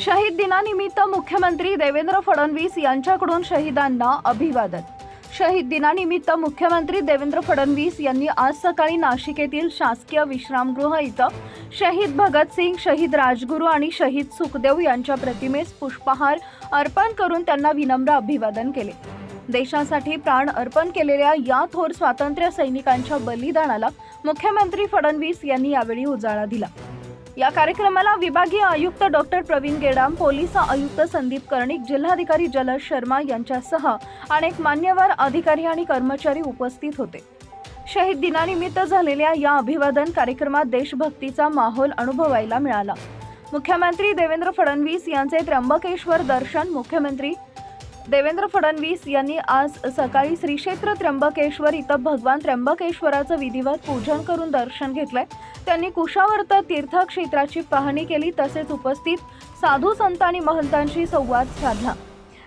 शहीद दिनानिमित्त मुख्यमंत्री देवेंद्र फडणवीस यांच्याकडून शहीदांना अभिवादन. शहीद दिनानिमित्त मुख्यमंत्री देवेंद्र फडणवीस यांनी आज सकाळी नाशिक येथील शासकीय विश्रामगृह इथं शहीद भगतसिंग शहीद राजगुरू आणि शहीद सुखदेव यांच्या प्रतिमेस पुष्पहार अर्पण करून त्यांना विनम्र अभिवादन केले. देशासाठी प्राण अर्पण केलेल्या या थोर स्वातंत्र्य सैनिकांच्या बलिदानाला मुख्यमंत्री फडणवीस यांनी यावेळी उजाळा दिला. या कार्यक्रमाला विभागीय आयुक्त डॉक्टर प्रवीण गेडाम पोलीस आयुक्त संदीप कर्णिक जिल्हाधिकारी जलज शर्मा यांच्यासह अनेक मान्यवर अधिकारी आणि कर्मचारी उपस्थित होते. शहीद दिनानिमित्त झालेल्या या अभिवादन कार्यक्रमात देशभक्तीचा माहोल अनुभवायला मिळाला. मुख्यमंत्री देवेंद्र फडणवीस यांचे त्र्यंबकेश्वर दर्शन मुख्यमंत्री देवेंद्र फडणवीस यांनी आज सकाळी श्रीक्षेत्र त्र्यंबकेश्वर इथं भगवान त्र्यंबकेश्वराचं विधिवत पूजन करून दर्शन घेतलंय. त्यांनी कुशावर्त तीर्थक्षेत्राची पाहणी केली तसेच उपस्थित साधू संत आणि महंतांशी संवाद साधला.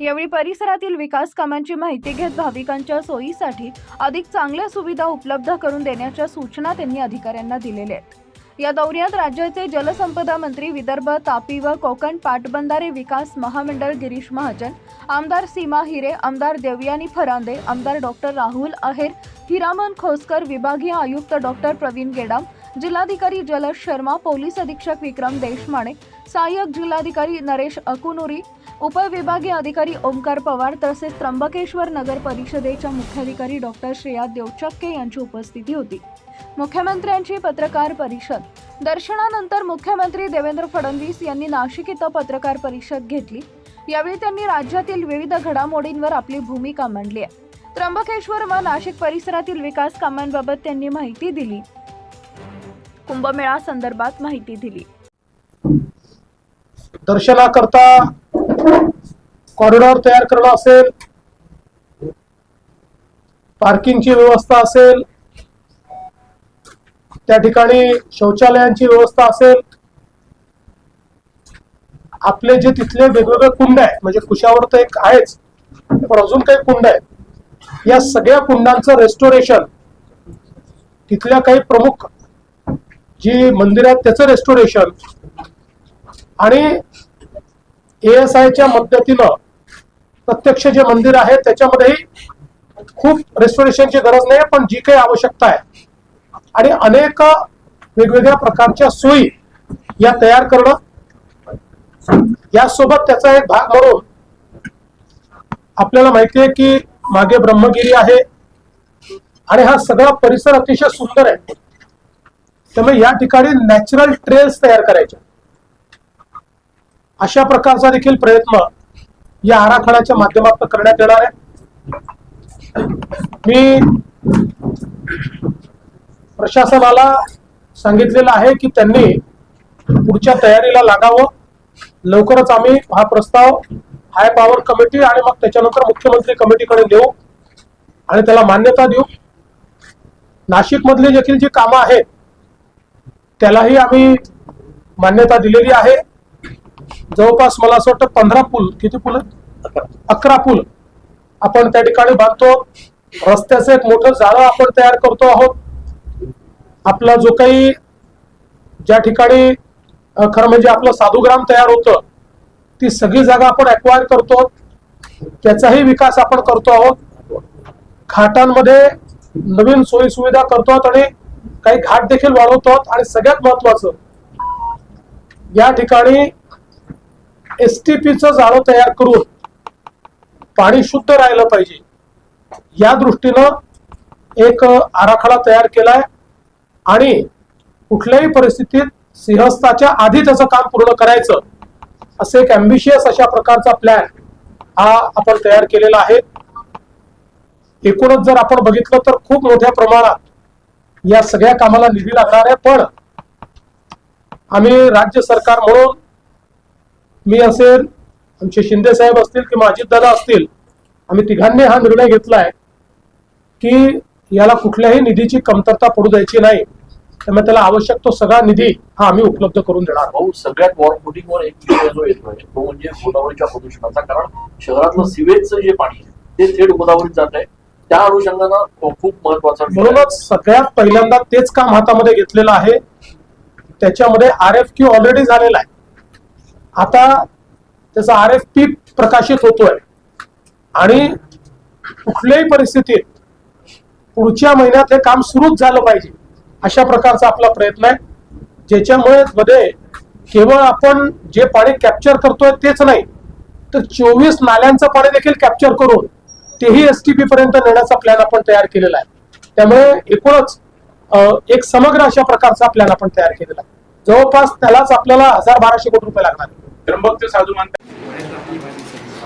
यावेळी परिसरातील विकास कामांची माहिती घेत भाविकांच्या सोयीसाठी अधिक चांगल्या सुविधा उपलब्ध करून देण्याच्या सूचना त्यांनी अधिकाऱ्यांना दिलेल्या आहेत. या दौऱ्यात राज्याचे जलसंपदा मंत्री विदर्भ तापी व कोकण पाटबंधारे विकास महामंडळ गिरीश महाजन आमदार सीमा हिरे आमदार देवयानी फरांदे आमदार डॉक्टर राहुल अहेर हिरामन खोसकर विभागीय आयुक्त डॉक्टर प्रवीण गेडाम जिल्हाधिकारी जलज शर्मा पोलीस अधीक्षक विक्रम देशमाने सहाय्यक जिल्हाधिकारी नरेश अकुनुरी उपविभागीय अधिकारी ओमकार पवार तसेच त्र्यंबकेश्वर नगर परिषदेच्या मुख्याधिकारी डॉक्टर श्रेया देवचक्के यांची उपस्थिती होती. मुख्यमंत्र्यांची पत्रकार परिषद. दर्शनानंतर मुख्यमंत्री देवेंद्र फडणवीस यांनी नाशिक इथं पत्रकार परिषद घेतली. यावेळी त्यांनी राज्यातील विविध घडामोडींवर आपली भूमिका मांडली आहे. त्र्यंबकेश्वर व नाशिक परिसरातील विकास कामांबाबत त्यांनी माहिती दिली. कुंभमेळा संदर्भात माहिती दिली. दर्शनाकरता कॉरिडॉर तयार करणं असेल. पार्किंगची व्यवस्था असेल. त्या ठिकाणी शौचालयांची व्यवस्था असेल आपले जे तिथले वेगवेगळे कुंड आहेत म्हणजे कुशावर तर एक आहेच पण अजून काही कुंड आहेत या सगळ्या कुंडांचं रेस्टोरेशन तिथल्या काही प्रमुख जी मंदिर आहेत त्याचं रेस्टोरेशन आणि एएस आयच्या मदतीनं प्रत्यक्ष जे मंदिर आहे त्याच्यामध्येही खूप रेस्टोरेशनची गरज नाही पण जी काही आवश्यकता आहे आणि अनेक वेगवेगळ्या प्रकारच्या सोयी या तयार करणं यासोबत त्याचा एक भाग म्हणून आपल्याला माहिती आहे की मागे ब्रह्मगिरी आहे आणि हा सगळा परिसर अतिशय सुंदर आहे. त्यामुळे या ठिकाणी नॅचरल ट्रेल्स तयार करायचे अशा प्रकारचा देखील प्रयत्न या आराखड्याच्या माध्यमातून करण्यात येणार आहे. मी प्रशासनाला सांगितलेलं आहे की त्यांनी पुढच्या तयारीला लागावं. लवकरच आम्ही हा प्रस्ताव हाय पॉवर कमिटी आणि मग त्याच्यानंतर मुख्यमंत्री कमिटीकडे देऊ आणि त्याला मान्यता देऊ. नाशिकमधली देखील जी कामं आहेत त्यालाही आम्ही मान्यता दिलेली आहे. जवळपास मला असं वाटतं पंधरा पूल किती पूल आहेत? अकरा पूल आपण त्या ठिकाणी बांधतो. रस्त्याचं एक मोठं जाळं आपण तयार करतो आहोत. आपला जो काही ज्या ठिकाणी खरं म्हणजे आपलं साधुग्राम तयार होतं ती सगळी जागा आपण अक्वायर करतो त्याचाही विकास आपण करतो आहोत. घाटांमध्ये नवीन सोयी सुविधा करतो आहोत आणि काही घाट देखील वाढवतो आहोत. आणि सगळ्यात महत्वाचं या ठिकाणी एसटीपीचं जाळं तयार करून पाणी शुद्ध राहिलं पाहिजे. या दृष्टीनं एक आराखडा तयार केलाय. आणि कुठल्याही परिस्थितीत सिंहस्थाच्या आधी त्याचं काम पूर्ण करायचं असं एक अम्बिशियस अशा प्रकारचा प्लॅन हा आपण तयार केलेला आहे. एकूणच जर आपण बघितलं तर खूप मोठ्या प्रमाणात या सगळ्या कामाला निधी लागणार आहे. पण आम्ही राज्य सरकार म्हणून मी असेल आमचे शिंदे साहेब असतील किंवा अजितदादा असतील आम्ही तिघांनी हा निर्णय घेतलाय की याला कुठल्याही निधीची कमतरता पडू द्यायची नाही. त्यामुळे त्याला आवश्यक तो सगळा निधी हा आम्ही उपलब्ध करून देणार आहोत. भाऊ सगळ्यात वॉर फुटिंगवर एक विषय जो येतोय तो म्हणजे गोदावरीच्या प्रदूषणाचा कारण शहरातलं सिवेजचं जे पाणी आहे ते थेट गोदावरीत जात आहे. त्या अनुषंगानं खूप महत्त्वाचा. म्हणूनच सगळ्यात पहिल्यांदा तेच काम हातामध्ये घेतलेलं आहे. त्याच्यामध्ये आर एफ क्यू ऑलरेडी झालेला आहे. आता त्याचा आर एफ पी प्रकाशित होतोय. आणि कुठल्याही परिस्थितीत पुढच्या महिन्यात हे काम सुरूच झालं पाहिजे. अशा प्रकारचा आपला प्रयत्न आहे. ज्याच्यामुळे मध्ये केवळ आपण जे पाणी कॅप्चर करतोय तेच नाही तर चोवीस नाल्यांचं पाणी देखील कॅप्चर करून तेही एस टी पी पर्यंत नेण्याचा प्लॅन आपण तयार केलेला आहे. त्यामुळे एकूणच एक समग्र अशा प्रकारचा प्लॅन आपण तयार केलेला आहे. जवळपास त्यालाच आपल्याला हजार बाराशे कोटी रुपये लागणार. त्र्यंबक ते साधू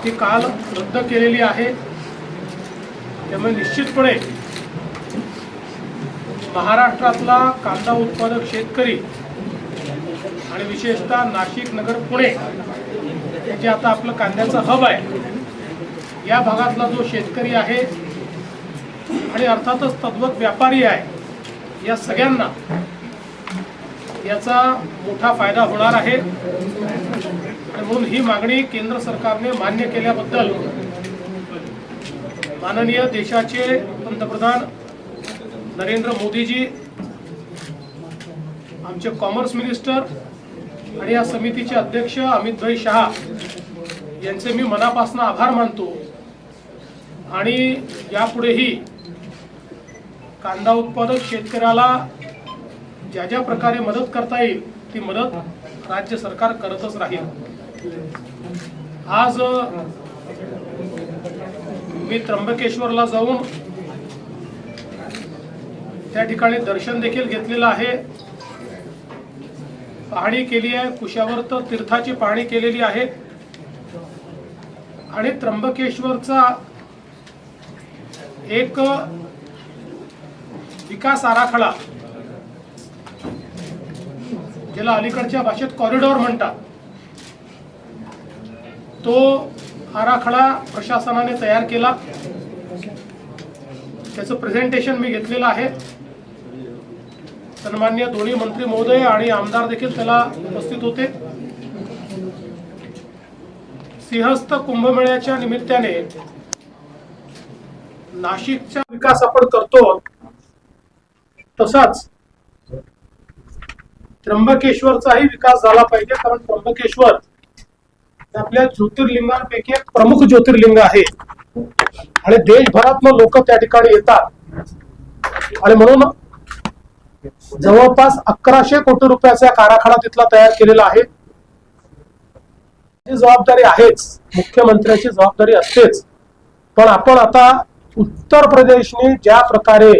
ती काल रद्द केलेली आहे. त्यामुळे निश्चितपणे महाराष्ट्रातला कांदा उत्पादक शेतकरी आणि विशेषतः नाशिक नगर पुणे जे आता आपलं कांद्याचं हब आहे या भागातला जो शेतकरी आहे आणि अर्थातच तद्वत व्यापारी आहे या सगळ्यांना याचा मोठा फायदा होणार आहे. आणि म्हणून ही मागणी केंद्र सरकारने मान्य केल्याबद्दल माननीय देशाचे पंतप्रधान नरेंद्र मोदीजी आमचे कॉमर्स मिनिस्टर आणि या समितीचे अध्यक्ष अमित भाई शहा यांचे मी मनापासून आभार मानतो. आणि यापुढेही कांदा उत्पादक शेतकऱ्याला ज्या ज्या प्रकारे मदत करता येईल ती मदत राज्य सरकार करतच राहील. आज मी त्र्यंबकेश्वरला जाऊन त्या ठिकाणी दर्शन देखील घेतलेलं आहे. पाहणी केली आहे कुशावर्त तीर्थाची पाहणी केलेली आहे. आणि त्र्यंबकेश्वरचा एक विकास आराखडा ज्याला अलीकडच्या भाषेत कॉरिडॉर म्हणतात. तो आराखडा प्रशासनाने तयार केला. त्याचं प्रेझेंटेशन मी घेतलेलं आहे. सन्मान्य दोन्ही मंत्री महोदय आणि आमदार देखील त्याला उपस्थित होते. सिंहस्थ कुंभमेळ्याच्या निमित्ताने नाशिकचा विकास आपण करतो तसाच त्र्यंबकेश्वरचाही विकास झाला पाहिजे कारण त्र्यंबकेश्वर आपल्या ज्योतिर्लिंगांपैकी एक प्रमुख ज्योतिर्लिंग आहे. आणि देशभरातनं लोक त्या ठिकाणी येतात. आणि म्हणून जवळपास अकराशे कोटी रुपयाचा एक आराखडा तिथला तयार केलेला आहे. जबाबदारी आहेच मुख्यमंत्र्याची जबाबदारी असतेच. पण आपण आता उत्तर प्रदेशने ज्या प्रकारे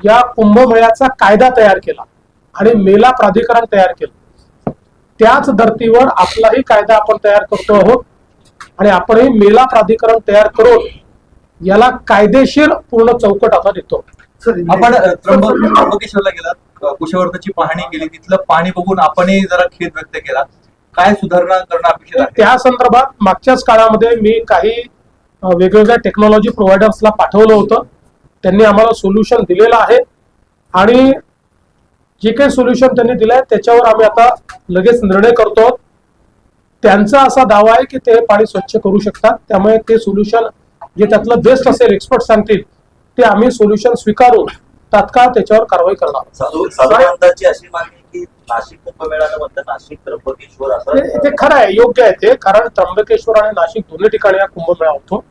या कुंभमेळ्याचा कायदा तयार केला आणि मेला प्राधिकरण तयार केलं त्याच धर्तीवर आपलाही कायदा आपण तयार करतो आहोत आणि आपणही मेला प्राधिकरण तयार करून याला कायदेशीर पूर्ण चौकट आता देतो आपण त्र्यंबकेश्वरला गेलात. अ, कुशवर्तची पाहणी केली. तिथलं पाणी बघून आपणही जरा खेद व्यक्त केला. काय सुधारणा करणं अपेक्षित आहे? त्या संदर्भात मागच्याच काळामध्ये मी काही वेगवेगळ्या टेक्नॉलॉजी प्रोव्हायडर्सला पाठवलं होतं. त्यांनी आम्हाला सोल्युशन दिलेलं आहे. आणि जे काही सोल्युशन त्यांनी दिलंय त्याच्यावर आम्ही आता लगेच निर्णय करतो त्यांचा असा दावा आहे की ते पाणी स्वच्छ करू शकतात. त्यामुळे ते सोल्युशन जे त्यातलं बेस्ट असेल एक्सपर्ट सांगतील ते आम्ही सोल्युशन स्वीकारून तात्काळ त्याच्यावर कारवाई करणार आहोत. साधू साधारणताची अशी मागणी की नाशिक कुंभमेळ्याला म्हणतात नाशिक त्र्यंबकेश्वर ते असं ते खरं आहे योग्य आहे ते कारण त्र्यंबकेश्वर आणि नाशिक दोन्ही ठिकाणी हा कुंभमेळा होतो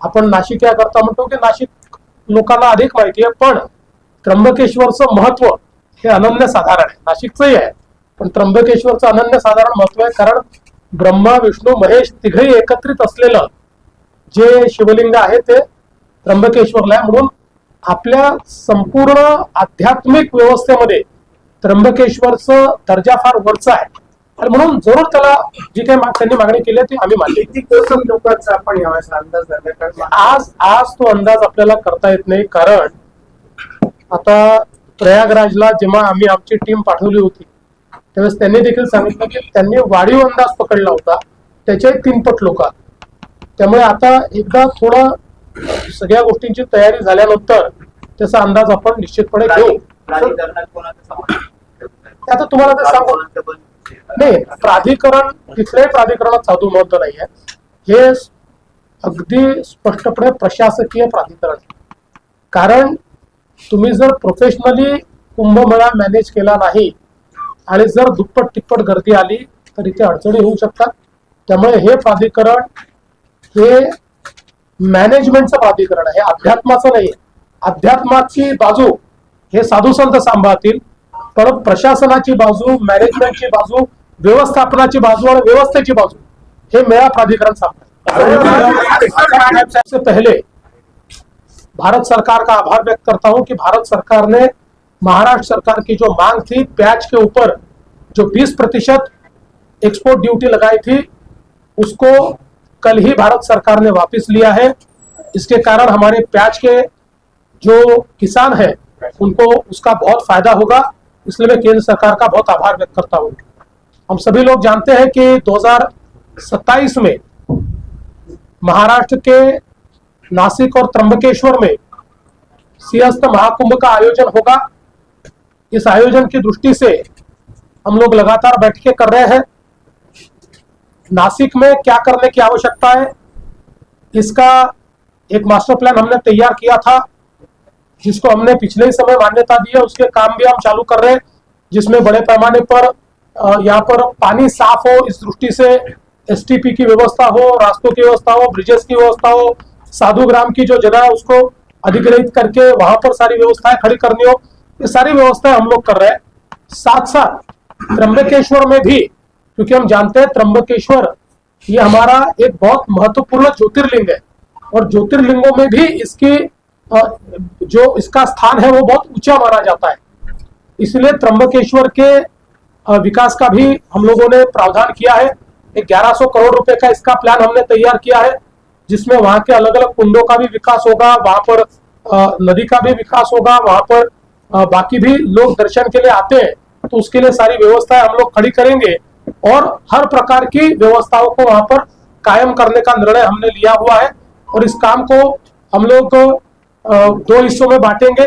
आपण नाशिक याकरता म्हणतो की नाशिक लोकांना अधिक माहिती आहे पण त्र्यंबकेश्वरचं महत्त्व हे अनन्यसाधारण आहे नाशिकचंही आहे पण त्र्यंबकेश्वरचं अनन्यसाधारण महत्त्व आहे कारण ब्रह्मा विष्णू महेश तिघही एकत्रित असलेलं जे शिवलिंग आहे ते त्र्यंबकेश्वरला आहे म्हणून आपल्या संपूर्ण आध्यात्मिक व्यवस्थेमध्ये त्र्यंबकेश्वरचं दर्जा फार वरचा आहे. आणि म्हणून जरूर त्याला जी काही माग- त्यांनी मागणी केली ती आम्ही मानली लोकांचा आपण यावेळेस अंदाज आज आज तो अंदाज आपल्याला करता येत नाही कारण आता प्रयागराजला जेव्हा आम्ही आमची टीम पाठवली होती त्यावेळेस त्यांनी देखील सांगितलं की त्यांनी वाढीव अंदाज पकडला होता त्याचे तीनपट लोक त्यामुळे आता एकदा थोडं सगळ्या गोष्टींची तयारी झाल्यानंतर त्याचा अंदाज आपण निश्चितपणे घेऊ. आता तुम्हाला ते सांगू नाही प्राधिकरण तिथल्याही प्राधिकरणात साधू महत्त्व नाही आहे. हे अगदी स्पष्टपणे प्रशासकीय प्राधिकरण. कारण तुम्ही जर प्रोफेशनली कुंभमेळा मॅनेज केला नाही आणि जर दुप्पट तिप्पट गर्दी आली तर इथे अडचणी होऊ शकतात. त्यामुळे हे प्राधिकरण हे मॅनेजमेंटचं प्राधिकरण आहे. हे अध्यात्माचं नाही. अध्यात्माची बाजू हे साधू संत सांभाळतील. पण प्रशासनाची बाजू मॅनेजमेंटची बाजू व्यवस्थापनाची बाजू आणि व्यवस्थेची बाजू हे मेळा प्राधिकरण सांभाळते पहले भारत सरकार का आभार व्यक्त करता हूं कि भारत सरकार ने महाराष्ट्र सरकार की जो मांग थी प्याज के ऊपर जो 20 प्रतिशत एक्सपोर्ट ड्यूटी लगाई थी उसको कल ही भारत सरकार ने वापस लिया है। इसके कारण हमारे प्याज के जो किसान है, उनको उसका बहुत फ़ायदा होगा। इसलिए मैं केंद्र सरकार का बहुत आभार व्यक्त करता हूँ। हम सभी लोग जानते हैं कि 2027 में महाराष्ट्र के नासिक और त्र्यंबकेश्वर में सिंहस्थ महाकुंभ का आयोजन होगा। इस आयोजन की दृष्टि से हम लोग लगातार बैठकें कर रहे हैं। नासिक में क्या करने की आवश्यकता है? इसका एक मास्टर प्लान हमने तैयार किया था, जिसको हमने पिछले ही समय मान्यता दी है। उसके काम भी हम चालू कर रहे हैं, जिसमें बड़े पैमाने पर यहाँ पर पानी साफ़ हो, इस दृष्टि से एसटीपी की व्यवस्था हो, रास्तों की व्यवस्था हो ब्रिजेस की व्यवस्था हो, साधु ग्राम की जो जगह है, उसको अधिग्रहित करके वहाँ पर सारी व्यवस्थाएँ खड़ी करनी हो, ये सारी व्यवस्थाएँ हम लोग कर रहे हैं। साथ साथ त्र्यंबकेश्वर में भी क्योंकि हम जानते हैं त्र्यंबकेश्वर, ये हमारा एक बहुत महत्वपूर्ण ज्योतिर्लिंग है। और ज्योतिर्लिंगों में भी इसकी जो इसका स्थान है, वो बहुत ऊँचा माना जाता है। इसलिए त्र्यंबकेश्वर के विकास का भी हम लोगों ने प्रावधान किया है। एक 1100 करोड़ रुपए का इसका प्लान हमने तैयार किया है, जिसमें वहाँ के अलग अलग कुंडों का भी विकास होगा, वहाँ पर नदी का भी विकास होगा, वहाँ पर बाकी भी लोग दर्शन के लिए आते हैं तो उसके लिए सारी व्यवस्थाएँ हम लोग खड़ी करेंगे। और हर प्रकार की व्यवस्थाओं को वहाँ पर कायम करने का निर्णय हमने लिया हुआ है और इस काम को हम लोग दो हिस्सों में बांटेंगे।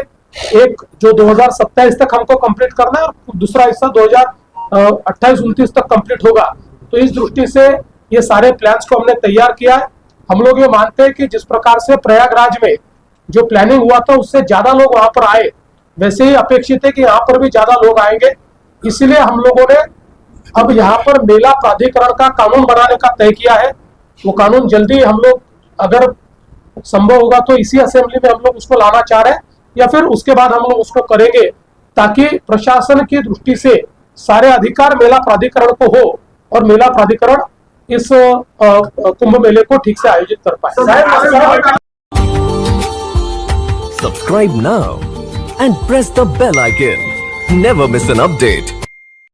एक जो 2027 तक हमको कंप्लीट करना है और दूसरा हिस्सा 2028 उनतीस तक कंप्लीट होगा। तो इस दृष्टि से ये सारे प्लान्स को हमने तैयार किया है। हम लोग ये मानते हैं कि जिस प्रकार से प्रयागराज में जो प्लानिंग हुआ था, उससे ज़्यादा लोग वहाँ पर आए। वैसे ही अपेक्षित है कि यहाँ पर भी ज़्यादा लोग आएँगे। इसलिए हम लोगों ने अब यहाँ पर मेला प्राधिकरण का कानून बनाने का तय किया है वो कानून जल्दी हम लोग अगर संभव होगा तो इसी असेंबली में हम लोग उसको लाना चाह रहे हैं या फिर उसके बाद हम लोग उसको करेंगे ताकि प्रशासन की दृष्टि से सारे अधिकार मेला प्राधिकरण को हो और मेला प्राधिकरण इस कुंभ मेले को ठीक से आयोजित कर पाए Subscribe now and press the bell icon. Never miss an update.